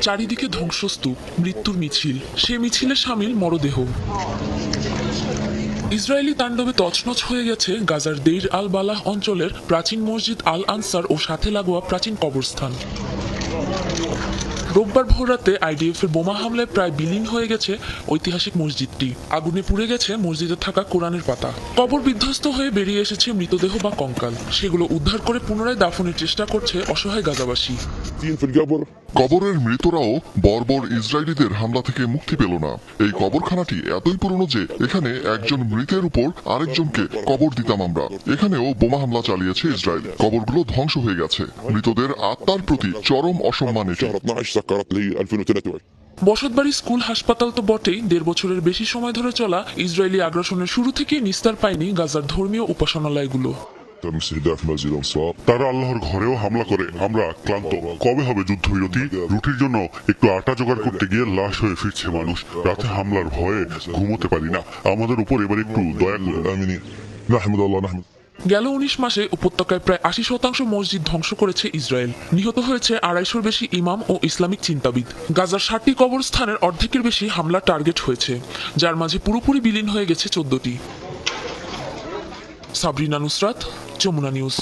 চারিদিকে ধ্বংসস্তূপ, মৃত্যুর মিছিল। সে মিছিলে সামিল মরদেহ। ইসরায়েলি তাণ্ডবে তছনছ হয়ে গেছে গাজার দেইর আল বালাহ অঞ্চলের প্রাচীন মসজিদ আল আনসার ও সাথে লাগোয়া প্রাচীন কবরস্থান। রোববার ভোররাতে আইডিএফের বোমা হামলায় প্রায় বিলীন হয়ে গেছে ঐতিহাসিক মসজিদটি। আগুনে পুড়ে গেছে মসজিদে থাকা কোরআনের পাতা। কবর বিধ্বস্ত হয়ে বেরিয়ে এসেছে মৃতদেহ বা কঙ্কাল। সেগুলো উদ্ধার করে পুনরায় দাফনের চেষ্টা করছে অসহায় গাজাবাসী। কবরের মৃতরাও বর্বর ইসরায়েলিদের হামলা থেকে মুক্তি পেল না। এই কবরখানাটি এতই পুরনো যে এখানে একজন মৃতের উপর আরেকজনকে কবর দিতাম আমরা। এখানেও বোমা হামলা চালিয়েছে ইসরায়েল। কবরগুলো ধ্বংস হয়ে গেছে। মৃতদের আত্মার প্রতি চরম অসম্মানের বসতবাড়ি স্কুল হাসপাতাল তো বটেই। দেড় বছরের বেশি সময় ধরে চলা ইসরায়েলি আগ্রাসনের শুরু থেকে নিস্তার পায়নি গাজার ধর্মীয় উপাসনালয়গুলো। তারা আল্লাহর ঘরেও হামলা করে। আমরা ক্লান্ত। কবে হবে যুদ্ধ যুদ্ধবিরতি? রুটির জন্য একটু আটা জোগাড় করতে গিয়ে লাশ হয়ে ফিরছে মানুষ। রাতে হামলার ভয়ে ঘুমোতে পারি না। আমাদের উপর এবার একটু দয়া করে আমি গেল উনিশ মাসে উপত্যকায় প্রায় আশি শতাংশ মসজিদ ধ্বংস করেছে ইসরায়েল। নিহত হয়েছে আড়াইশোর বেশি ইমাম ও ইসলামিক চিন্তাবিদ। গাজার ষাটটি কবরস্থানের অর্ধেকের বেশি হামলা টার্গেট হয়েছে, যার মাঝে পুরোপুরি বিলীন হয়ে গেছে চোদ্দটি। সাবরিনা নুসরাত, যমুনা নিউজ।